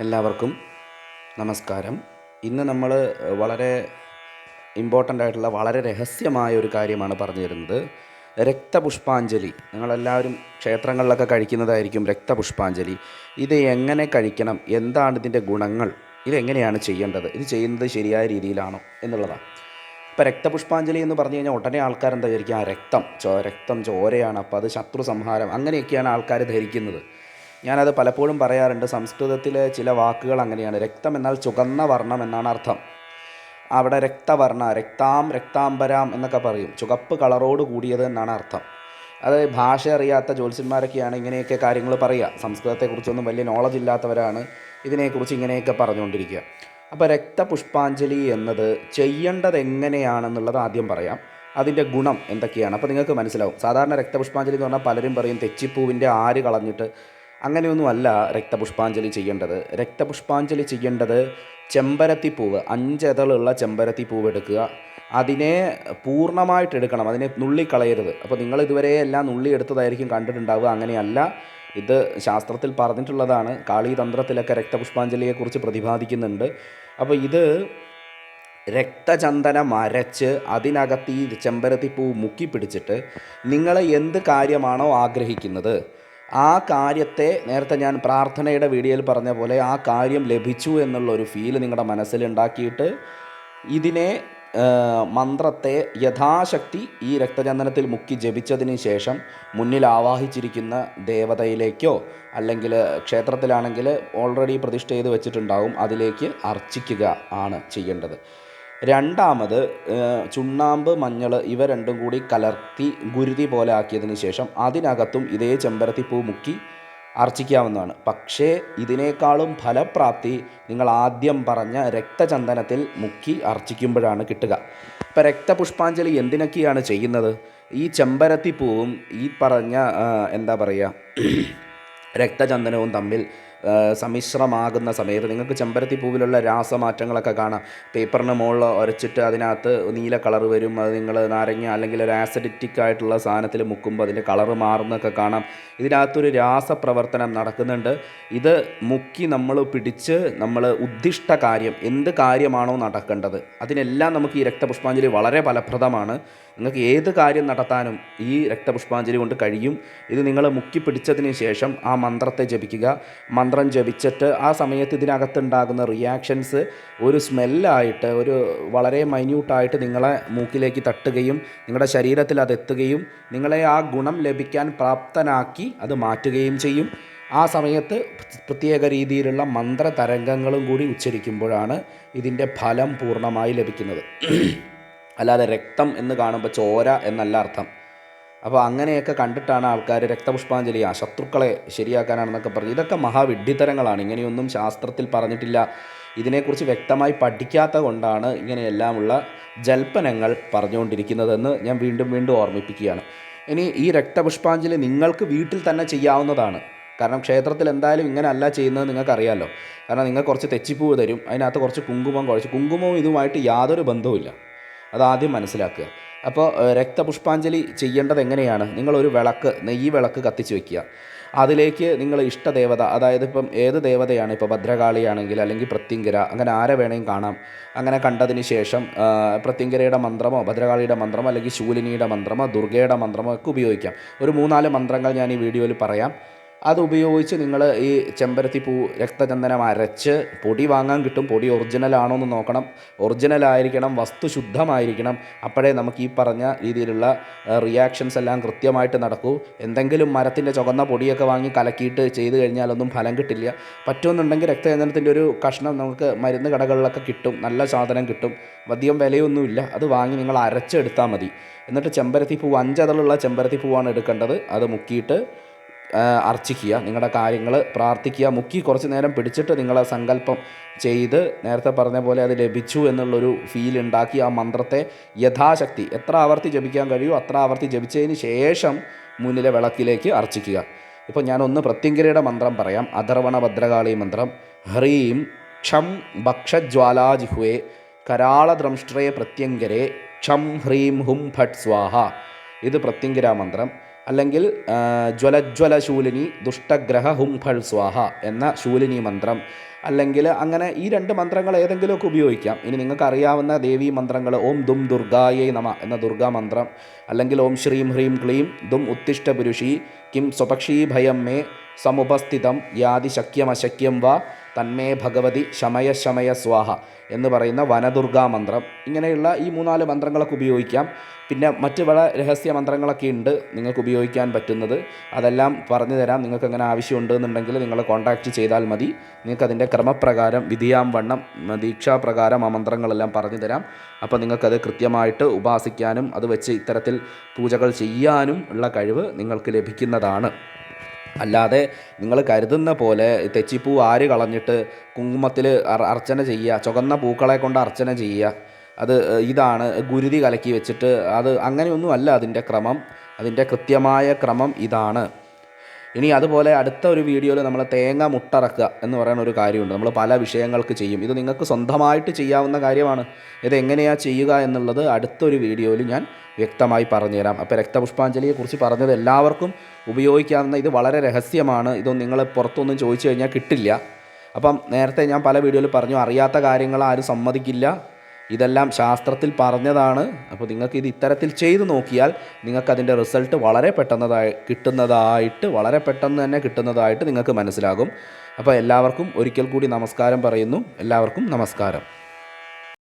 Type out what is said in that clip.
എല്ലാവർക്കും നമസ്കാരം. ഇന്ന് നമ്മൾ വളരെ ഇമ്പോർട്ടന്റ് ആയിട്ടുള്ള വളരെ രഹസ്യമായ ഒരു കാര്യമാണ് പറഞ്ഞു തരുന്നത്. രക്തപുഷ്പാഞ്ജലി. നിങ്ങളെല്ലാവരും ക്ഷേത്രങ്ങളിലൊക്കെ കഴിക്കുന്നതായിരിക്കും രക്തപുഷ്പാഞ്ജലി. ഇത് എങ്ങനെ കഴിക്കണം? എന്താണ് ഇതിന്റെ ഗുണങ്ങൾ? ഇതെങ്ങനെയാണ് ചെയ്യേണ്ടത്? ഇത് ചെയ്യുന്നത് ശരിയായ രീതിയിലാണോ എന്നുള്ളതാണ്. ഇപ്പോൾ രക്തപുഷ്പാഞ്ജലി എന്ന് പറഞ്ഞു കഴിഞ്ഞാൽ ഉടനെ ആൾക്കാർ എന്താ വിചാരിക്കുക രക്തം രക്തം ചോരയാണ്. അപ്പോൾ അത് ശത്രു സംഹാരം അങ്ങനെയൊക്കെയാണ് ആൾക്കാർ ധരിക്കുന്നത്. ഞാനത് പലപ്പോഴും പറയാറുണ്ട് സംസ്കൃതത്തിലെ ചില വാക്കുകൾ അങ്ങനെയാണ്. രക്തം എന്നാൽ ചുകന്ന വർണം എന്നാണ് അർത്ഥം. അവിടെ രക്തവർണ രക്താം രക്താംബരാം എന്നൊക്കെ പറയും. ചുകപ്പ് കളറോട് കൂടിയത് എന്നാണ് അർത്ഥം. അത് ഭാഷ അറിയാത്ത ജ്യോത്സ്യന്മാരൊക്കെയാണ് ഇങ്ങനെയൊക്കെ കാര്യങ്ങൾ പറയുക. സംസ്കൃതത്തെക്കുറിച്ചൊന്നും വലിയ നോളജ് ഇല്ലാത്തവരാണ് ഇതിനെക്കുറിച്ച് ഇങ്ങനെയൊക്കെ പറഞ്ഞുകൊണ്ടിരിക്കുക. അപ്പോൾ രക്തപുഷ്പാഞ്ജലി എന്നത് ചെയ്യേണ്ടത് എങ്ങനെയാണെന്നുള്ളത് ആദ്യം പറയാം. അതിന്റെ ഗുണം എന്തൊക്കെയാണ്? അപ്പോൾ നിങ്ങൾക്ക് മനസ്സിലാവും. സാധാരണ രക്തപുഷ്പാഞ്ജലി എന്ന് പറഞ്ഞാൽ പലരും പറയും തെച്ചിപ്പൂവിന്റെ ആര് കളഞ്ഞിട്ട് അങ്ങനെയൊന്നുമല്ല രക്തപുഷ്പാഞ്ജലി ചെയ്യേണ്ടത്. രക്തപുഷ്പാഞ്ജലി ചെയ്യേണ്ടത് ചെമ്പരത്തിപ്പൂവ് അഞ്ചെതളുള്ള ചെമ്പരത്തിപ്പൂവ് എടുക്കുക. അതിനെ പൂർണമായിട്ട് എടുക്കണം. അതിനെ നുള്ളിക്കളയരുത്. അപ്പോൾ നിങ്ങൾ ഇതുവരെ എല്ലാം നുള്ളി എടുത്തതായിരിക്കും കണ്ടിട്ടുണ്ടാവുക. അങ്ങനെയല്ല. ഇത് ശാസ്ത്രത്തിൽ പറഞ്ഞിട്ടുള്ളതാണ്. കാളീതന്ത്രത്തിലൊക്കെ രക്തപുഷ്പാഞ്ജലിയെക്കുറിച്ച് പ്രതിപാദിക്കുന്നുണ്ട്. അപ്പോൾ ഇത് രക്തചന്ദനം അരച്ച് അതിനകത്ത് ഈ ചെമ്പരത്തിപ്പൂ മുക്കി പിടിച്ചിട്ട് നിങ്ങൾ എന്ത് കാര്യമാണോ ആഗ്രഹിക്കുന്നത് ആ കാര്യത്തെ നേരത്തെ ഞാൻ പ്രാർത്ഥനയുടെ വീഡിയോയിൽ പറഞ്ഞ പോലെ ആ കാര്യം ലഭിച്ചു എന്നുള്ള ഒരു ഫീൽ നിങ്ങളുടെ മനസ്സിലുണ്ടാക്കിയിട്ട് ഇതിനെ മന്ത്രത്തെ യഥാശക്തി ഈ രക്തചന്ദനത്തിൽ മുക്കി ജപിച്ചതിന് ശേഷം മുന്നിൽ ആവാഹിച്ചിരിക്കുന്ന ദേവതയിലേക്കോ അല്ലെങ്കിൽ ക്ഷേത്രത്തിലാണെങ്കിൽ ഓൾറെഡി പ്രതിഷ്ഠ ചെയ്ത് വെച്ചിട്ടുണ്ടാവും അതിലേക്ക് അർച്ചിക്കുക ആണ് ചെയ്യേണ്ടത്. രണ്ടാമത് ചുണ്ണാമ്പ് മഞ്ഞൾ ഇവ രണ്ടും കൂടി കലർത്തി ഗുരുതി പോലെ ആക്കിയതിന് ശേഷം അതിനകത്തും ഇതേ ചെമ്പരത്തിപ്പൂ മുക്കി അർച്ചിക്കാവുന്നതാണ്. പക്ഷേ ഇതിനേക്കാളും ഫലപ്രാപ്തി നിങ്ങൾ ആദ്യം പറഞ്ഞ രക്തചന്ദനത്തിൽ മുക്കി അർച്ചിക്കുമ്പോഴാണ് കിട്ടുക. ഇപ്പോൾ രക്തപുഷ്പാഞ്ജലി എന്തിനൊക്കെയാണ് ചെയ്യുന്നത്? ഈ ചെമ്പരത്തിപ്പൂവും ഈ പറഞ്ഞ എന്താ പറയുക രക്തചന്ദനവും തമ്മിൽ സമ്മിശ്രമാകുന്ന സമയത്ത് നിങ്ങൾക്ക് ചെമ്പരത്തി പൂവിലുള്ള രാസമാറ്റങ്ങളൊക്കെ കാണാം. പേപ്പറിന് മുകളിൽ ഉരച്ചിട്ട് അതിനകത്ത് നീല കളർ വരും. അത് നിങ്ങൾ നാരങ്ങ അല്ലെങ്കിൽ ഒരു ആസിഡിറ്റിക് ആയിട്ടുള്ള സാധനത്തിൽ മുക്കുമ്പോൾ അതിന്റെ കളറ് മാറുന്നൊക്കെ കാണാം. ഇതിനകത്തൊരു രാസപ്രവർത്തനം നടക്കുന്നുണ്ട്. ഇത് മുക്കി നമ്മൾ പിടിച്ച് നമ്മൾ ഉദ്ദിഷ്ട കാര്യം എന്ത് കാര്യമാണോ നടക്കേണ്ടത്. അതിനെല്ലാം നമുക്ക് ഈ രക്തപുഷ്പാഞ്ജലി വളരെ ഫലപ്രദമാണ്. നിങ്ങൾക്ക് ഏത് കാര്യം നടത്താനും ഈ രക്തപുഷ്പാഞ്ജലി കൊണ്ട് കഴിയും. ഇത് നിങ്ങൾ മുക്കി പിടിച്ചതിന് ശേഷം ആ മന്ത്രത്തെ ജപിക്കുക. മന്ത്രം ജപിച്ചിട്ട് ആ സമയത്ത് ഇതിനകത്തുണ്ടാകുന്ന റിയാക്ഷൻസ് ഒരു സ്മെല്ലായിട്ട് ഒരു വളരെ മൈന്യൂട്ടായിട്ട് നിങ്ങളെ മൂക്കിലേക്ക് തട്ടുകയും നിങ്ങളുടെ ശരീരത്തിൽ അതെത്തുകയും നിങ്ങളെ ആ ഗുണം ലഭിക്കാൻ പ്രാപ്തനാക്കി അത് മാറ്റുകയും ചെയ്യും. ആ സമയത്ത് പ്രത്യേക രീതിയിലുള്ള മന്ത്രതരംഗങ്ങളും കൂടി ഉച്ചരിക്കുമ്പോഴാണ് ഇതിന്റെ ഫലം പൂർണമായി ലഭിക്കുന്നത്. അല്ലാതെ രക്തം എന്ന് കാണുമ്പോൾ ചോര എന്നല്ല അർത്ഥം. അപ്പോൾ അങ്ങനെയൊക്കെ കണ്ടിട്ടാണ് ആൾക്കാർ രക്തപുഷ്പാഞ്ജലി ആ ശത്രുക്കളെ ശരിയാക്കാനാണെന്നൊക്കെ പറഞ്ഞു ഇതൊക്കെ മഹാവിഡ്ഢിത്തരങ്ങളാണ് ഇങ്ങനെയൊന്നും ശാസ്ത്രത്തിൽ പറഞ്ഞിട്ടില്ല. ഇതിനെക്കുറിച്ച് വ്യക്തമായി പഠിക്കാത്ത കൊണ്ടാണ് ഇങ്ങനെയെല്ലാമുള്ള ജൽപ്പനങ്ങൾ പറഞ്ഞുകൊണ്ടിരിക്കുന്നതെന്ന് ഞാൻ വീണ്ടും വീണ്ടും ഓർമ്മിപ്പിക്കുകയാണ്. ഇനി ഈ രക്തപുഷ്പാഞ്ജലി നിങ്ങൾക്ക് വീട്ടിൽ തന്നെ ചെയ്യാവുന്നതാണ്. കാരണം ക്ഷേത്രത്തിൽ എന്തായാലും ഇങ്ങനെ അല്ല ചെയ്യുന്നത് നിങ്ങൾക്കറിയാമല്ലോ കാരണം നിങ്ങൾ കുറച്ച് തെച്ചിപ്പൂവ് തരും അതിനകത്ത് കുറച്ച് കുങ്കുമം കുഴച്ച് കുങ്കുമവും ഇതുമായിട്ട് യാതൊരു ബന്ധവുമില്ല. അതാദ്യം മനസ്സിലാക്കുക. അപ്പോൾ രക്തപുഷ്പാഞ്ജലി ചെയ്യേണ്ടത് എങ്ങനെയാണ്? നിങ്ങളൊരു വിളക്ക് നെയ്യ് വിളക്ക് കത്തിച്ച് വയ്ക്കുക അതിലേക്ക് നിങ്ങൾ ഇഷ്ടദേവത അതായത് ഇപ്പം ഏത് ദേവതയാണ്? ഇപ്പോൾ ഭദ്രകാളിയാണെങ്കിൽ അല്ലെങ്കിൽ പ്രത്യങ്കര അങ്ങനെ ആരെ വേണമെങ്കിൽ കാണാം. അങ്ങനെ കണ്ടതിന് ശേഷം പ്രത്യങ്കരയുടെ മന്ത്രമോ ഭദ്രകാളിയുടെ മന്ത്രമോ അല്ലെങ്കിൽ ശൂലിനിയുടെ മന്ത്രമോ ദുർഗയുടെ മന്ത്രമോ ഒക്കെ ഉപയോഗിക്കാം. ഒരു മൂന്നാൽ മന്ത്രങ്ങൾ ഞാൻ ഈ വീഡിയോയിൽ പറയാം. അത് ഉപയോഗിച്ച് നിങ്ങൾ ഈ ചെമ്പരത്തി പൂ രക്തചന്ദനം അരച്ച് പൊടി വാങ്ങാൻ കിട്ടും. പൊടി ഒറിജിനൽ ആണോ എന്ന് നോക്കണം. ഒറിജിനൽ ആയിരിക്കണം വസ്തു ശുദ്ധമായിരിക്കണം. അപ്പോഴേ നമുക്ക് ഈ പറഞ്ഞ രീതിയിലുള്ള റിയാക്ഷൻസ് എല്ലാം കൃത്യമായിട്ട് നടക്കൂ. എന്തെങ്കിലും മരത്തിന്റെ ചുവന്ന പൊടിയൊക്കെ വാങ്ങി കലക്കിയിട്ട് ചെയ്ത് കഴിഞ്ഞാലൊന്നും ഫലം കിട്ടില്ല. പറ്റുമെന്നുണ്ടെങ്കിൽ രക്തചന്ദനത്തിന്റെ ഒരു കഷ്ണം നമുക്ക് മരുന്ന് കടകളിലൊക്കെ കിട്ടും. നല്ല സാധനം കിട്ടും. അധികം വിലയൊന്നുമില്ല. അത് വാങ്ങി നിങ്ങൾ അരച്ചെടുത്താൽ മതി. എന്നിട്ട് ചെമ്പരത്തി പൂവ് അഞ്ചതളുള്ള ചെമ്പരത്തി പൂവാണ് എടുക്കേണ്ടത്. അത് മുക്കിയിട്ട് അർച്ചിക്കുക. നിങ്ങളുടെ കാര്യങ്ങൾ പ്രാർത്ഥിക്കുക. മുക്കി കുറച്ച് നേരം പിടിച്ചിട്ട് നിങ്ങളെ സങ്കല്പം ചെയ്ത് നേരത്തെ പറഞ്ഞ പോലെ അത് ലഭിച്ചു എന്നുള്ളൊരു ഫീൽ ഉണ്ടാക്കി ആ മന്ത്രത്തെ യഥാശക്തി എത്ര ആവർത്തി ജപിക്കാൻ കഴിയുമോ അത്ര ആവർത്തി ജപിച്ചതിന് ശേഷം മുന്നിലെ വിളക്കിലേക്ക് അർച്ചിക്കുക. ഇപ്പോൾ ഞാനൊന്ന് പ്രത്യങ്കരയുടെ മന്ത്രം പറയാം. അധർവണ ഭദ്രകാളി മന്ത്രം. ഹ്രീം ക്ഷം ഭക്ഷജ്വാലാജിഹ്വേ കരാളദ്രംഷ്ട്രേ പ്രത്യങ്കരെ ക്ഷം ഹ്രീം ഹും ഫട്ട് സ്വാഹ. ഇത് പ്രത്യങ്കര മന്ത്രം. അല്ലെങ്കിൽ ജ്വലജ്വല ശൂലിനി ദുഷ്ടഗ്രഹ ഹുംഫൾ സ്വാഹ എന്ന ശൂലിനി മന്ത്രം. അല്ലെങ്കിൽ അങ്ങനെ ഈ രണ്ട് മന്ത്രങ്ങൾ ഏതെങ്കിലുമൊക്കെ ഉപയോഗിക്കാം. ഇനി നിങ്ങൾക്ക് അറിയാവുന്ന ദേവീ മന്ത്രങ്ങൾ ഓം ദും ദുർഗായേ നമ എന്ന ദുർഗാ മന്ത്രം. അല്ലെങ്കിൽ ഓം ശ്രീം ഹ്രീം ക്ലീം ദും ഉത്തിഷ്ട പുരുഷി കിം സ്വപക്ഷീ ഭയം മേ സമുപസ്ഥിതം യാതി ശക്യമശക്യം വാ തന്മേ ഭഗവതി ശമയ ശമയ സ്വാഹ എന്ന് പറയുന്ന വനദുർഗാ മന്ത്രം. ഇങ്ങനെയുള്ള ഈ മൂന്നാൽ മന്ത്രങ്ങളൊക്കെ ഉപയോഗിക്കാം. പിന്നെ മറ്റ് പല രഹസ്യ മന്ത്രങ്ങളൊക്കെ ഉണ്ട് നിങ്ങൾക്ക് ഉപയോഗിക്കാൻ പറ്റുന്നത്. അതെല്ലാം പറഞ്ഞു തരാം. നിങ്ങൾക്ക് അങ്ങനെ ആവശ്യമുണ്ട് എന്നുണ്ടെങ്കിൽ നിങ്ങൾ കോൺടാക്റ്റ് ചെയ്താൽ മതി. നിങ്ങൾക്ക് അതിന്റെ ക്രമപ്രകാരം വിധിയാം വണ്ണം ദീക്ഷാപ്രകാരം ആ മന്ത്രങ്ങളെല്ലാം പറഞ്ഞു തരാം. അപ്പോൾ നിങ്ങൾക്കത് കൃത്യമായിട്ട് ഉപാസിക്കാനും അത് വെച്ച് ഇത്തരത്തിൽ പൂജകൾ ചെയ്യാനും ഉള്ള കഴിവ് നിങ്ങൾക്ക് ലഭിക്കുന്നതാണ്. അല്ലാതെ നിങ്ങൾ കരുതുന്ന പോലെ തെച്ചിപ്പൂ ആര് കളഞ്ഞിട്ട് കുങ്കുമത്തിൽ അർച്ചന ചെയ്യുക ചുവന്ന പൂക്കളെ കൊണ്ട് അർച്ചന ചെയ്യുക. അത് ഇതാണ് ഗുരുതി കലക്കി വെച്ചിട്ട് അത് അങ്ങനെയൊന്നും അല്ല അതിന്റെ ക്രമം. അതിന്റെ കൃത്യമായ ക്രമം ഇതാണ്. ഇനി അതുപോലെ അടുത്ത ഒരു വീഡിയോയിൽ നമ്മൾ തേങ്ങ മുട്ടറക്കുക എന്ന് പറയുന്ന ഒരു കാര്യമുണ്ട്. നമ്മൾ പല വിഷയങ്ങൾക്ക് ചെയ്യും. ഇത് നിങ്ങൾക്ക് സ്വന്തമായിട്ട് ചെയ്യാവുന്ന കാര്യമാണ്. ഇത് എങ്ങനെയാണ് ചെയ്യുക എന്നുള്ളത് അടുത്തൊരു വീഡിയോയിൽ ഞാൻ വ്യക്തമായി പറഞ്ഞുതരാം. അപ്പോൾ രക്തപുഷ്പാഞ്ജലിയെക്കുറിച്ച് പറഞ്ഞത് എല്ലാവർക്കും ഉപയോഗിക്കാവുന്ന ഇത് വളരെ രഹസ്യമാണ്. ഇതൊന്നും നിങ്ങൾ പുറത്തൊന്നും ചോദിച്ചു കഴിഞ്ഞാൽ കിട്ടില്ല. അപ്പം നേരത്തെ ഞാൻ പല വീഡിയോയിൽ പറഞ്ഞു അറിയാത്ത കാര്യങ്ങൾ ആരും സമ്മതിക്കില്ല. ഇതെല്ലാം ശാസ്ത്രത്തിൽ പറഞ്ഞതാണ്. അപ്പോൾ നിങ്ങൾക്ക് ഇത് ഇത്തരത്തിൽ ചെയ്തു നോക്കിയാൽ നിങ്ങൾക്കതിന്റെ റിസൾട്ട് വളരെ പെട്ടെന്നതായി കിട്ടുന്നതായിട്ട് വളരെ പെട്ടെന്ന് തന്നെ കിട്ടുന്നതായിട്ട് നിങ്ങൾക്ക് മനസ്സിലാകും. അപ്പോൾ എല്ലാവർക്കും ഒരിക്കൽ കൂടി നമസ്കാരം പറയുന്നു. എല്ലാവർക്കും നമസ്കാരം.